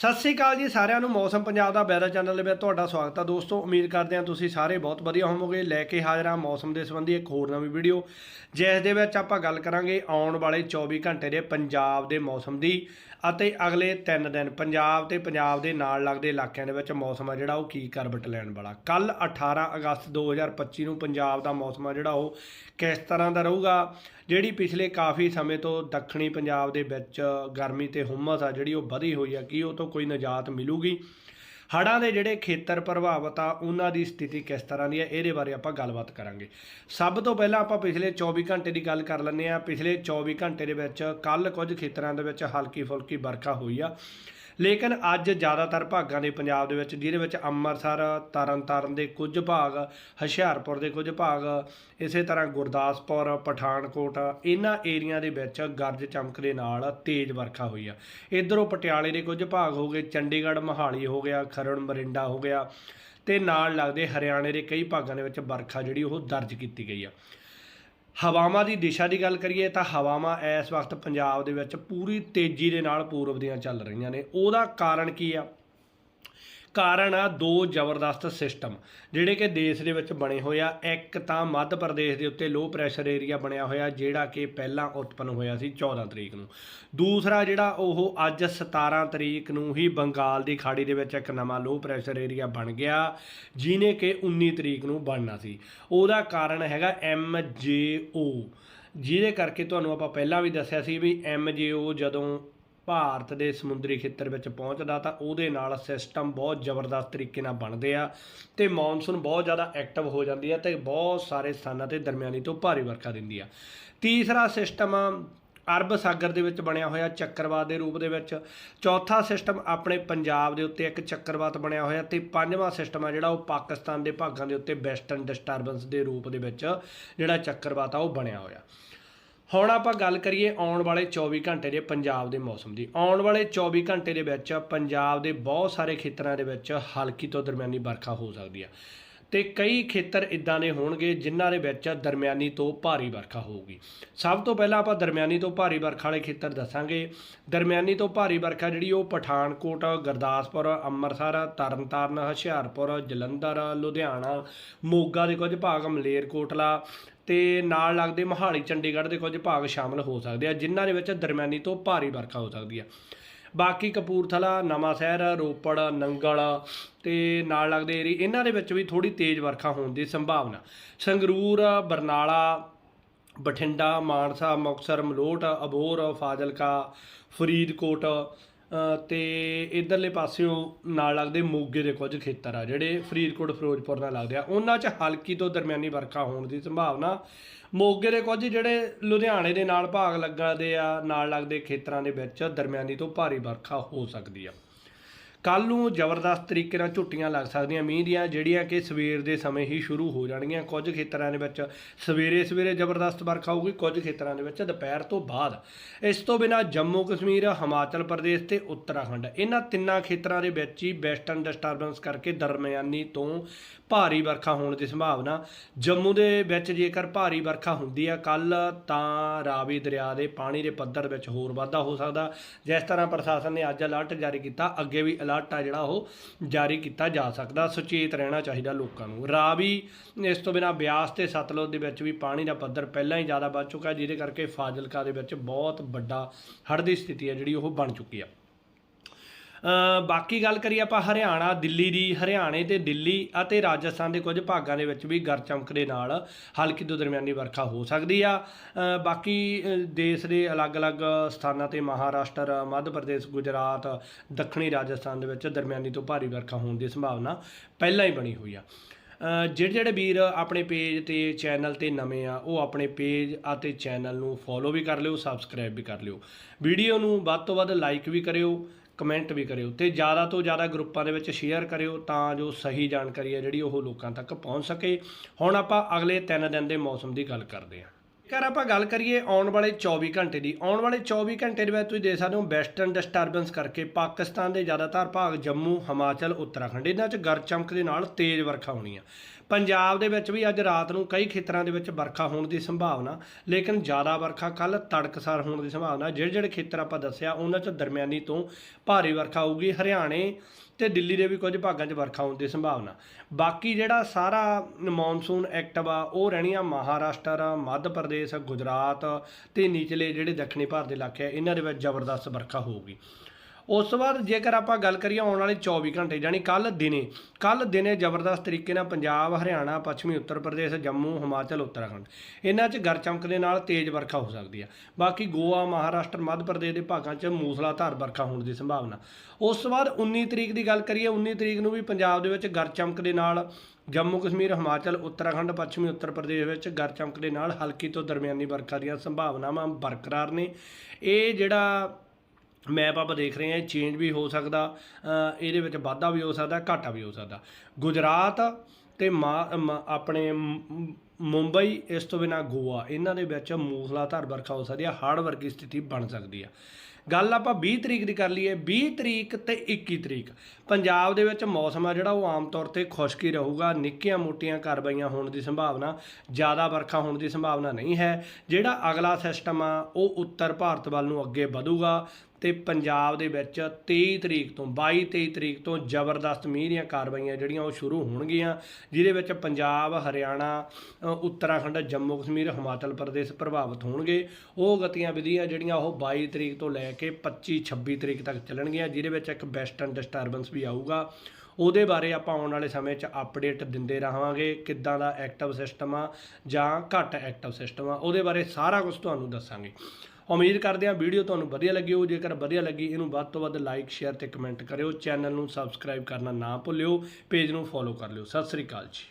ਸਤਿ ਸ੍ਰੀ ਅਕਾਲ ਜੀ ਸਾਰਿਆਂ ਨੂੰ, ਮੌਸਮ ਪੰਜਾਬ ਦਾ ਵੈਦਰ ਚੈਨਲ ਦੇ ਵਿੱਚ ਤੁਹਾਡਾ ਸਵਾਗਤ ਹੈ ਦੋਸਤੋ, ਉਮੀਦ ਕਰਦੇ ਹਾਂ ਤੁਸੀਂ ਸਾਰੇ ਬਹੁਤ ਵਧੀਆ ਹੋਵੋਗੇ। ਲੈ ਕੇ ਹਾਜ਼ਰ ਹਾਂ ਮੌਸਮ ਦੇ ਸੰਬੰਧੀ ਇੱਕ ਹੋਰ ਨਵੀਂ ਵੀਡੀਓ, ਜਿਸ ਦੇ ਵਿੱਚ ਆਪਾਂ ਗੱਲ ਕਰਾਂਗੇ ਆਉਣ ਵਾਲੇ 24 ਘੰਟੇ ਦੇ ਪੰਜਾਬ ਦੇ ਮੌਸਮ ਦੀ ਅਤੇ ਅਗਲੇ 3 ਦਿਨ ਪੰਜਾਬ ਤੇ ਪੰਜਾਬ ਦੇ ਨਾਲ ਲੱਗਦੇ ਇਲਾਕਿਆਂ ਦੇ ਵਿੱਚ ਮੌਸਮ ਆ ਜਿਹੜਾ, ਉਹ ਕੀ ਕਰਵਟ ਲੈਣ ਵਾਲਾ। ਕੱਲ 18 ਅਗਸਤ 2025 ਨੂੰ ਪੰਜਾਬ ਦਾ ਮੌਸਮ ਆ ਜਿਹੜਾ, ਉਹ ਕਿਸ ਤਰ੍ਹਾਂ ਦਾ ਰਹੂਗਾ? ਜਿਹੜੀ ਪਿਛਲੇ ਕਾਫੀ ਸਮੇਂ ਤੋਂ ਦੱਖਣੀ ਪੰਜਾਬ ਦੇ ਵਿੱਚ ਗਰਮੀ ਤੇ ਹੁਮਸ ਆ ਜਿਹੜੀ, ਉਹ ਵਧੀ ਹੋਈ ਆ। ਕੀ ਉਹ ਤੋਂ ਕੋਈ ਨਿਜਾਤ ਮਿਲੂਗੀ। ਹੜ੍ਹਾਂ ਦੇ ਜਿਹੜੇ ਖੇਤਰ ਪ੍ਰਭਾਵਿਤ ਆ, ਉਹਨਾਂ ਦੀ ਸਥਿਤੀ ਕਿਸ ਤਰ੍ਹਾਂ ਦੀ ਹੈ ਇਹਦੇ ਬਾਰੇ ਆਪਾਂ ਗੱਲਬਾਤ ਕਰਾਂਗੇ। ਸਭ ਤੋਂ ਪਹਿਲਾਂ ਆਪਾਂ ਪਿਛਲੇ 24 ਘੰਟੇ ਦੀ ਗੱਲ ਕਰ ਲੈਂਦੇ ਆ ਪਿਛਲੇ 24 ਘੰਟੇ ਦੇ ਵਿੱਚ ਕੱਲ ਕੁਝ ਖੇਤਰਾਂ ਦੇ ਵਿੱਚ ਹਲਕੀ ਫੁਲਕੀ ਵਰਖਾ ਹੋਈ ਆ। ਲੇਕਿਨ ਅੱਜ ਜ਼ਿਆਦਾਤਰ ਭਾਗਾਂ ਦੇ ਪੰਜਾਬ ਦੇ ਵਿੱਚ, ਜਿਹਦੇ ਵਿੱਚ ਅੰਮ੍ਰਿਤਸਰ, ਤਰਨਤਾਰਨ ਦੇ ਕੁਝ ਭਾਗ, ਹੁਸ਼ਿਆਰਪੁਰ ਦੇ ਕੁਝ ਭਾਗ, ਇਸੇ ਤਰ੍ਹਾਂ ਗੁਰਦਾਸਪੁਰ, ਪਠਾਨਕੋਟ ਇਹਨਾਂ ਏਰੀਆ ਦੇ ਵਿੱਚ ਗਰਜ ਚਮਕ ਦੇ ਨਾਲ ਤੇਜ਼ ਵਰਖਾ ਹੋਈ ਆ। ਇਧਰੋਂ ਪਟਿਆਲੇ ਦੇ ਕੁਝ ਭਾਗ ਹੋ ਗਏ, ਚੰਡੀਗੜ੍ਹ, ਮੋਹਾਲੀ ਹੋ ਗਿਆ, ਖਰੜ, ਮਰਿੰਡਾ ਹੋ ਗਿਆ ਤੇ ਨਾਲ ਲੱਗਦੇ ਹਰਿਆਣੇ ਦੇ ਕਈ ਭਾਗਾਂ ਦੇ ਵਿੱਚ ਵਰਖਾ ਜਿਹੜੀ ਉਹ ਦਰਜ ਕੀਤੀ ਗਈ ਆ। ਹਵਾਵਾਂ ਦੀ ਦਿਸ਼ਾ ਦੀ ਗੱਲ ਕਰੀਏ ਤਾਂ ਹਵਾਵਾਂ ਇਸ ਵਕਤ ਪੰਜਾਬ ਦੇ ਵਿੱਚ ਪੂਰੀ ਤੇਜ਼ੀ ਦੇ ਨਾਲ ਪੂਰਬ ਦੀਆਂ ਚੱਲ ਰਹੀਆਂ ਨੇ। ਉਹਦਾ ਕਾਰਨ ਕੀ ਆ? ਕਾਰਨ ਆ ਦੋ ਜ਼ਬਰਦਸਤ ਸਿਸਟਮ, ਜਿਹੜੇ ਕਿ ਦੇਸ਼ ਦੇ ਵਿੱਚ ਬਣੇ ਹੋਏ ਆ। ਇੱਕ ਤਾਂ ਮੱਧ ਪ੍ਰਦੇਸ਼ ਦੇ ਉੱਤੇ ਲੋ ਪ੍ਰੈਸ਼ਰ ਏਰੀਆ ਬਣਿਆ ਹੋਇਆ, ਜਿਹੜਾ ਕਿ ਪਹਿਲਾਂ ਉਤਪੰਨ ਹੋਇਆ ਸੀ 14 ਤਰੀਕ ਨੂੰ। ਦੂਸਰਾ ਜਿਹੜਾ ਉਹ ਅੱਜ 17 ਤਰੀਕ ਨੂੰ ਹੀ ਬੰਗਾਲ ਦੀ ਖਾੜੀ ਦੇ ਵਿੱਚ ਇੱਕ ਨਵਾਂ ਲੋ ਪ੍ਰੈਸ਼ਰ ਏਰੀਆ ਬਣ ਗਿਆ, ਜਿਹਨੇ ਕਿ 19 ਤਰੀਕ ਨੂੰ ਬਣਨਾ ਸੀ। ਉਹਦਾ ਕਾਰਨ ਹੈਗਾ MJO ਜਿਹਦੇ ਕਰਕੇ ਤੁਹਾਨੂੰ ਆਪਾਂ ਪਹਿਲਾਂ ਵੀ ਦੱਸਿਆ ਸੀ ਵੀ MJO ਜਦੋਂ ਭਾਰਤ ਦੇ ਸਮੁੰਦਰੀ ਖੇਤਰ ਵਿੱਚ ਪਹੁੰਚਦਾ ਤਾਂ ਉਹਦੇ ਨਾਲ ਸਿਸਟਮ ਬਹੁਤ ਜ਼ਬਰਦਸਤ ਤਰੀਕੇ ਨਾਲ ਬਣਦੇ ਆ ਤੇ ਮੌਨਸੂਨ ਬਹੁਤ ਜ਼ਿਆਦਾ ਐਕਟਿਵ ਹੋ ਜਾਂਦੀ ਆ ਤੇ ਬਹੁਤ ਸਾਰੇ ਸਥਾਨਾਂ ਤੇ ਦਰਮਿਆਨੀ ਤੋਂ ਭਾਰੀ ਵਰਖਾ ਦਿੰਦੀ ਆ। ਤੀਸਰਾ ਸਿਸਟਮ ਅਰਬ ਸਾਗਰ ਦੇ ਵਿੱਚ ਬਣਿਆ ਹੋਇਆ ਚੱਕਰਵਾਤ ਦੇ ਰੂਪ ਦੇ ਵਿੱਚ। ਚੌਥਾ ਸਿਸਟਮ ਆਪਣੇ ਪੰਜਾਬ ਦੇ ਉੱਤੇ ਇੱਕ ਚੱਕਰਵਾਤ ਬਣਿਆ ਹੋਇਆ ਤੇ ਪੰਜਵਾਂ ਸਿਸਟਮ ਆ ਜਿਹੜਾ ਉਹ ਪਾਕਿਸਤਾਨ ਦੇ ਭਾਗਾਂ ਦੇ ਉੱਤੇ ਵੈਸਟਰਨ ਡਿਸਟਰਬੈਂਸ ਦੇ ਰੂਪ ਦੇ ਵਿੱਚ ਜਿਹੜਾ ਚੱਕਰਵਾਤ ਆ ਉਹ ਬਣਿਆ ਹੋਇਆ। ਹੁਣ ਆਪਾਂ ਗੱਲ ਕਰੀਏ ਆਉਣ ਵਾਲੇ 24 ਘੰਟੇ ਦੇ ਪੰਜਾਬ ਦੇ ਮੌਸਮ ਦੀ। ਆਉਣ ਵਾਲੇ 24 ਘੰਟੇ ਦੇ ਵਿੱਚ ਪੰਜਾਬ ਦੇ ਬਹੁਤ ਸਾਰੇ ਖੇਤਰਾਂ ਦੇ ਵਿੱਚ ਹਲਕੀ ਤੋਂ ਦਰਮਿਆਨੀ ਵਰਖਾ ਹੋ ਸਕਦੀ ਆ। ਤੇ ਕਈ ਖੇਤਰ ਇਦਾਂ ਦੇ ਹੋਣਗੇ ਜਿਨ੍ਹਾਂ ਦੇ ਵਿੱਚ ਦਰਮਿਆਨੀ ਤੋਂ ਭਾਰੀ ਵਰਖਾ ਹੋਊਗੀ। ਸਭ ਤੋਂ ਪਹਿਲਾਂ ਆਪਾਂ ਦਰਮਿਆਨੀ ਤੋਂ ਭਾਰੀ ਵਰਖਾ ਵਾਲੇ ਖੇਤਰ ਦੱਸਾਂਗੇ। ਦਰਮਿਆਨੀ ਤੋਂ ਭਾਰੀ ਵਰਖਾ ਜਿਹੜੀ ਉਹ ਪਠਾਨਕੋਟ, ਗੁਰਦਾਸਪੁਰ, ਅੰਮ੍ਰਿਤਸਰ, ਤਰਨਤਾਰਨ, ਹੁਸ਼ਿਆਰਪੁਰ, ਜਲੰਧਰ, ਲੁਧਿਆਣਾ, ਮੋਗਾ ਦੇ ਕੁਝ ਭਾਗ, ਮਲੇਰਕੋਟਲਾ ਤੇ ਨਾਲ ਲੱਗਦੇ ਮੋਹਾਲੀ, ਚੰਡੀਗੜ੍ਹ ਦੇ ਕੁਝ ਭਾਗ ਸ਼ਾਮਲ ਹੋ ਸਕਦੇ ਆ, ਜਿਨ੍ਹਾਂ ਦੇ ਵਿੱਚ ਦਰਮਿਆਨੀ ਤੋਂ ਭਾਰੀ ਵਰਖਾ ਹੋ ਸਕਦੀ ਆ। ਬਾਕੀ ਕਪੂਰਥਲਾ ਨਵਾਂ ਸ਼ਹਿਰ ਰੋਪੜ, ਨੰਗਲ ਤੇ ਨਾਲ ਲੱਗਦੇ ਏਰੀ ਇਹਨਾਂ ਦੇ ਵਿੱਚ ਵੀ ਥੋੜੀ ਤੇਜ਼ ਵਰਖਾ ਹੋਣ ਦੀ ਸੰਭਾਵਨਾ। ਸੰਗਰੂਰ, ਬਰਨਾਲਾ, ਬਠਿੰਡਾ, ਮਾਨਸਾ, ਮੁਕਤਸਰ, ਮਲੋਟ, ਅਬੋਹਰ, ਫਾਜ਼ਿਲਕਾ, ਫਰੀਦਕੋਟ ਤੇ ਇਧਰਲੇ ਪਾਸਿਓਂ ਨਾਲ ਲੱਗਦੇ ਮੋਗੇ ਦੇ ਕੁਝ ਖੇਤਰ ਆ, ਜਿਹੜੇ ਫਰੀਦਕੋਟ, ਫਿਰੋਜ਼ਪੁਰ ਨਾਲ ਲੱਗਦੇ ਆ। ਉਹਨਾਂ 'ਚ ਹਲਕੀ ਤੋਂ ਦਰਮਿਆਨੀ ਵਰਖਾ ਹੋਣ ਦੀ ਸੰਭਾਵਨਾ। ਮੋਗੇ ਦੇ ਕੁਝ ਜਿਹੜੇ ਲੁਧਿਆਣੇ ਦੇ ਨਾਲ ਭਾਗ ਲੱਗਦੇ ਆ, ਨਾਲ ਲੱਗਦੇ ਖੇਤਰਾਂ ਦੇ ਵਿੱਚ ਦਰਮਿਆਨੀ ਤੋਂ ਭਾਰੀ ਵਰਖਾ ਹੋ ਸਕਦੀ ਆ। ਕੱਲ ਨੂੰ ਜ਼ਬਰਦਸਤ ਤਰੀਕੇ ਨਾਲ ਝੁੱਟੀਆਂ ਲੱਗ ਸਕਦੀਆਂ। ਮੀਂਹ ਦੀਆਂ ਜਿਹੜੀਆਂ ਕਿ ਸਵੇਰ ਦੇ ਸਮੇਂ ਹੀ ਸ਼ੁਰੂ ਹੋ ਜਾਣਗੀਆਂ। ਕੁਝ ਖੇਤਰਾਂ ਦੇ ਵਿੱਚ ਸਵੇਰੇ ਸਵੇਰੇ ਜ਼ਬਰਦਸਤ ਵਰਖਾ ਹੋਊਗੀ, ਕੁਝ ਖੇਤਰਾਂ ਦੇ ਵਿੱਚ ਦੁਪਹਿਰ ਤੋਂ ਬਾਅਦ। ਇਸ ਤੋਂ ਬਿਨਾਂ ਜੰਮੂ ਕਸ਼ਮੀਰ, ਹਿਮਾਚਲ ਪ੍ਰਦੇਸ਼ ਤੇ ਉੱਤਰਾਖੰਡ, ਇਹਨਾਂ ਤਿੰਨਾਂ ਖੇਤਰਾਂ ਦੇ ਵਿੱਚ ਹੀ ਵੈਸਟਰਨ ਡਿਸਟਰਬੈਂਸ ਕਰਕੇ ਦਰਮਿਆਨੀ ਤੋਂ ਭਾਰੀ ਵਰਖਾ ਹੋਣ ਦੀ ਸੰਭਾਵਨਾ। ਜੰਮੂ ਦੇ ਵਿੱਚ ਜੇਕਰ ਭਾਰੀ ਵਰਖਾ ਹੁੰਦੀ ਆ ਕੱਲ ਤਾਂ ਰਾਵੀ ਦਰਿਆ ਦੇ ਪਾਣੀ ਦੇ ਪੱਧਰ ਵਿੱਚ ਹੋਰ ਵਾਧਾ ਹੋ ਸਕਦਾ। ਜਿਸ ਤਰ੍ਹਾਂ ਪ੍ਰਸ਼ਾਸਨ ਨੇ ਅੱਜ ਅਲਰਟ ਜਾਰੀ ਕੀਤਾ, ਅੱਗੇ ਵੀ ਅਲਰਟ ਆ ਜਿਹੜਾ ਉਹ ਜਾਰੀ ਕੀਤਾ ਜਾ ਸਕਦਾ, ਸੁਚੇਤ ਰਹਿਣਾ ਚਾਹੀਦਾ ਲੋਕਾਂ ਨੂੰ। ਰਾਵੀ ਇਸ ਤੋਂ ਬਿਨਾਂ ਬਿਆਸ ਤੇ ਸਤਲੁਜ ਦੇ ਵਿੱਚ ਵੀ ਪਾਣੀ ਦਾ ਪੱਧਰ ਪਹਿਲਾਂ ਹੀ ਜ਼ਿਆਦਾ ਵੱਧ ਚੁੱਕਾ ਜਿਹਦੇ ਕਰਕੇ ਫਾਜ਼ਿਲਕਾ ਦੇ ਵਿੱਚ ਬਹੁਤ ਵੱਡਾ ਹੜ੍ਹ ਦੀ ਸਥਿਤੀ ਹੈ ਜਿਹੜੀ ਉਹ ਬਣ ਚੁੱਕੀ ਆ। ਬਾਕੀ ਗੱਲ ਕਰੀਏ ਆਪਾਂ ਹਰਿਆਣਾ, ਦਿੱਲੀ ਦੀ, ਹਰਿਆਣੇ ਤੇ ਦਿੱਲੀ ਅਤੇ ਰਾਜਸਥਾਨ ਦੇ ਕੁਝ ਭਾਗਾਂ ਦੇ ਵਿੱਚ ਵੀ ਗਰ ਚਮਕ ਦੇ ਨਾਲ ਹਲਕੀ ਤੋਂ ਦਰਮਿਆਨੀ ਵਰਖਾ ਹੋ ਸਕਦੀ ਆ। ਬਾਕੀ ਦੇਸ਼ ਦੇ ਅਲੱਗ-ਅਲੱਗ ਸਥਾਨਾਂ ਤੇ ਮਹਾਰਾਸ਼ਟਰ, ਮੱਧ ਪ੍ਰਦੇਸ਼, ਗੁਜਰਾਤ, ਦੱਖਣੀ ਰਾਜਸਥਾਨ ਦੇ ਵਿੱਚ ਦਰਮਿਆਨੀ ਤੋਂ ਭਾਰੀ ਵਰਖਾ ਹੋਣ ਦੀ ਸੰਭਾਵਨਾ ਪਹਿਲਾਂ ਹੀ ਬਣੀ ਹੋਈ ਆ। ਜਿਹੜੇ ਜਿਹੜੇ ਵੀਰ ਆਪਣੇ ਪੇਜ ਤੇ ਚੈਨਲ ਤੇ ਨਵੇਂ ਆ, ਉਹ ਆਪਣੇ ਪੇਜ ਅਤੇ ਚੈਨਲ ਨੂੰ ਫੋਲੋ ਵੀ ਕਰ ਲਿਓ, ਸਬਸਕ੍ਰਾਈਬ ਵੀ ਕਰ ਲਿਓ। ਵੀਡੀਓ ਨੂੰ ਵੱਧ ਤੋਂ ਵੱਧ ਲਾਈਕ ਵੀ ਕਰਿਓ ਕਮੈਂਟ ਵੀ ਕਰਿਓ ਤੇ ਜ਼ਿਆਦਾ ਤੋਂ ਜ਼ਿਆਦਾ ਗਰੁੱਪਾਂ ਦੇ ਵਿੱਚ ਸ਼ੇਅਰ ਕਰਿਓ ਤਾਂ ਜੋ ਸਹੀ ਜਾਣਕਾਰੀ ਹੈ ਜਿਹੜੀ ਉਹ ਲੋਕਾਂ ਤੱਕ ਪਹੁੰਚ ਸਕੇ। ਹੁਣ ਆਪਾਂ ਅਗਲੇ 3 ਦਿਨ ਦੇ ਮੌਸਮ ਦੀ ਗੱਲ ਕਰਦੇ ਹਾਂ। ਜੇਕਰ ਆਪਾਂ ਗੱਲ ਕਰੀਏ ਆਉਣ ਵਾਲੇ 24 ਘੰਟੇ ਦੀ, ਆਉਣ ਵਾਲੇ 24 ਘੰਟੇ ਦੇ ਵਿੱਚ ਤੁਸੀਂ ਦੇਖ ਸਕਦੇ ਹੋ ਵੈਸਟਰਨ ਡਿਸਟਰਬੈਂਸ ਕਰਕੇ ਪਾਕਿਸਤਾਨ ਦੇ ਜ਼ਿਆਦਾਤਰ ਭਾਗ ਜੰਮੂ, ਹਿਮਾਚਲ, ਉੱਤਰਾਖੰਡ, ਇਹਨਾਂ 'ਚ ਗਰਜ ਚਮਕ ਦੇ ਨਾਲ ਤੇਜ਼ ਵਰਖਾ ਹੋਣੀ ਆ। ਪੰਜਾਬ ਦੇ ਵਿੱਚ ਵੀ ਅੱਜ ਰਾਤ ਨੂੰ ਕਈ ਖੇਤਰਾਂ ਦੇ ਵਿੱਚ ਵਰਖਾ ਹੋਣ ਦੀ ਸੰਭਾਵਨਾ, ਲੇਕਿਨ ਜ਼ਿਆਦਾ ਵਰਖਾ ਕੱਲ ਤੜਕਸਾਰ ਹੋਣ ਦੀ ਸੰਭਾਵਨਾ। ਜਿਹੜੇ ਜਿਹੜੇ ਖੇਤਰ ਆਪਾਂ ਦੱਸਿਆ, ਉਹਨਾਂ 'ਚ ਦਰਮਿਆਨੀ ਤੋਂ ਭਾਰੀ ਵਰਖਾ ਹੋਊਗੀ। ਹਰਿਆਣੇ ਤੇ ਦਿੱਲੀ ਦੇ ਵੀ ਕੁਝ ਭਾਗਾਂ 'ਚ ਵਰਖਾ ਹੋਣ ਦੀ ਸੰਭਾਵਨਾ। ਬਾਕੀ ਜਿਹੜਾ ਸਾਰਾ ਮੌਨਸੂਨ ਐਕਟਿਵ ਆ ਉਹ ਰਹਿਣੀਆਂ ਮਹਾਰਾਸ਼ਟਰ, ਮੱਧ ਪ੍ਰਦੇਸ਼, ਗੁਜਰਾਤ ਤੇ ਨੀਚਲੇ ਜਿਹੜੇ ਦੱਖਣੀ ਭਾਰਤ ਦੇ ਇਲਾਕੇ ਆ, ਇਹਨਾਂ ਦੇ ਵਿੱਚ ਜ਼ਬਰਦਸਤ ਵਰਖਾ ਹੋਊਗੀ। ਉਸ ਤੋਂ ਬਾਅਦ ਜੇਕਰ ਆਪਾਂ ਗੱਲ ਕਰੀਏ ਆਉਣ ਵਾਲੇ 24 ਘੰਟੇ ਯਾਨੀ ਕੱਲ ਦਿਨੇ ਕੱਲ ਦਿਨੇ ਜ਼ਬਰਦਸਤ ਤਰੀਕੇ ਨਾਲ ਪੰਜਾਬ, ਹਰਿਆਣਾ, ਪੱਛਮੀ, ਉੱਤਰ ਪ੍ਰਦੇਸ਼, ਜੰਮੂ, ਹਿਮਾਚਲ, ਉੱਤਰਾਖੰਡ, ਇਹਨਾਂ 'ਚ ਗਰ ਚਮਕ ਦੇ ਨਾਲ ਤੇਜ਼ ਵਰਖਾ ਹੋ ਸਕਦੀ ਆ। ਬਾਕੀ ਗੋਆ, ਮਹਾਰਾਸ਼ਟਰ, ਮੱਧ ਪ੍ਰਦੇਸ਼ ਦੇ ਭਾਗਾਂ 'ਚ ਮੂਸਲਾਧਾਰ ਵਰਖਾ ਹੋਣ ਦੀ ਸੰਭਾਵਨਾ। ਉਸ ਤੋਂ ਬਾਅਦ 19 ਤਰੀਕ ਦੀ ਗੱਲ ਕਰੀਏ 19 ਤਰੀਕ ਨੂੰ ਵੀ ਪੰਜਾਬ ਦੇ ਵਿੱਚ ਗਰ ਚਮਕ ਦੇ ਨਾਲ ਜੰਮੂ, ਕਸ਼ਮੀਰ, ਹਿਮਾਚਲ, ਉੱਤਰਾਖੰਡ, ਪੱਛਮੀ, ਉੱਤਰ ਪ੍ਰਦੇਸ਼ ਵਿੱਚ ਗਰ ਚਮਕ ਦੇ ਨਾਲ ਹਲਕੀ ਤੋਂ ਦਰਮਿਆਨੀ ਵਰਖਾ ਦੀਆਂ ਸੰਭਾਵਨਾਵਾਂ ਬਰਕਰਾਰ ਨੇ। ਇਹ ਜਿਹੜਾ ਮੈਪ ਆਪਾਂ ਦੇਖ ਰਹੇ ਹਾਂ, ਇਹ ਚੇਂਜ ਵੀ ਹੋ ਸਕਦਾ ਇਹਦੇ ਵਿੱਚ ਵਾਧਾ ਵੀ ਹੋ ਸਕਦਾ, ਘਾਟਾ ਵੀ ਹੋ ਸਕਦਾ। ਗੁਜਰਾਤ ਤੇ ਮਾ- ਮ- ਆਪਣੇ ਮੁੰਬਈ, ਇਸ ਤੋਂ ਬਿਨਾ ਗੋਆ, ਇਹਨਾਂ ਦੇ ਵਿੱਚ ਮੂਸਲਾਧਾਰ ਵਰਖਾ ਹੋ ਸਕਦੀ ਹੈ, ਹੜ੍ਹ ਵਰਗੀ ਸਥਿਤੀ ਬਣ ਸਕਦੀ ਹੈ। ਗੱਲ ਆਪਾਂ 20 ਤਰੀਕ ਦੀ ਕਰ ਲਈਏ 20 ਤਰੀਕ ਤੇ 21 ਤਰੀਕ। ਪੰਜਾਬ ਦੇ ਵਿੱਚ ਮੌਸਮ ਆ ਜਿਹੜਾ, ਉਹ ਆਮ ਤੌਰ ਤੇ ਖੁਸ਼ਕੀ ਰਹੂਗਾ, ਨਿੱਕੀਆਂ ਮੋਟੀਆਂ ਕਾਰਵਾਈਆਂ ਹੋਣ ਦੀ ਸੰਭਾਵਨਾ, ਜ਼ਿਆਦਾ ਵਰਖਾ ਹੋਣ ਦੀ ਸੰਭਾਵਨਾ ਨਹੀਂ ਹੈ। ਜਿਹੜਾ ਅਗਲਾ ਸਿਸਟਮ ਆ, ਉਹ ਉੱਤਰ ਭਾਰਤ ਵੱਲ ਨੂੰ ਅੱਗੇ ਵਧੂਗਾ। ਤੇ ਪੰਜਾਬ ਦੇ ਵਿੱਚ 23 ਤਰੀਕ ਤੋਂ 22 23 ਤਰੀਕ ਤੋਂ ਜ਼ਬਰਦਸਤ ਮੀਂਹ ਦੀਆਂ ਕਾਰਵਾਈਆਂ ਜਿਹੜੀਆਂ ਉਹ ਸ਼ੁਰੂ ਹੋਣਗੀਆਂ, ਜਿਹਦੇ ਵਿੱਚ ਪੰਜਾਬ, ਹਰਿਆਣਾ ਉੱਤਰਾਖੰਡ, ਜੰਮੂ ਕਸ਼ਮੀਰ, ਹਿਮਾਚਲ ਪ੍ਰਦੇਸ਼ ਪ੍ਰਭਾਵਿਤ ਹੋਣਗੇ। ਉਹ ਗਤੀਆਂ ਵਿਧੀਆਂ ਜਿਹੜੀਆਂ ਉਹ 22 ਤਰੀਕ ਤੋਂ ਲੈ ਕੇ 25 26 ਤਰੀਕ ਤੱਕ ਚੱਲਣਗੀਆਂ, ਜਿਹਦੇ ਵਿੱਚ ਇੱਕ ਵੈਸਟਰਨ ਡਿਸਟਰਬੈਂਸ ਵੀ ਆਊਗਾ। ਉਹਦੇ ਬਾਰੇ ਆਪਾਂ ਆਉਣ ਵਾਲੇ ਸਮੇਂ 'ਚ ਅਪਡੇਟ ਦਿੰਦੇ ਰਹਾਂਗੇ, ਕਿੱਦਾਂ ਦਾ ਐਕਟਿਵ ਸਿਸਟਮ ਆ ਜਾਂ ਘੱਟ ਐਕਟਿਵ ਸਿਸਟਮ ਆ, ਉਹਦੇ ਬਾਰੇ ਸਾਰਾ ਕੁਝ ਤੁਹਾਨੂੰ ਦੱਸਾਂਗੇ। ਉਮੀਦ ਕਰਦੇ ਹਾਂ ਵੀਡੀਓ ਤੁਹਾਨੂੰ ਵਧੀਆ ਲੱਗੀ ਹੋ ਜੇਕਰ ਵਧੀਆ ਲੱਗੀ, ਇਹਨੂੰ ਵੱਧ ਤੋਂ ਵੱਧ ਲਾਈਕ ਸ਼ੇਅਰ ਤੇ ਕਮੈਂਟ ਕਰਿਓ। ਚੈਨਲ ਨੂੰ ਸਬਸਕ੍ਰਾਈਬ ਕਰਨਾ ਨਾ ਭੁੱਲਿਓ। ਪੇਜ ਨੂੰ ਫੋਲੋ ਕਰ ਲਿਓ। ਸਤਿ ਸ੍ਰੀ ਅਕਾਲ ਜੀ।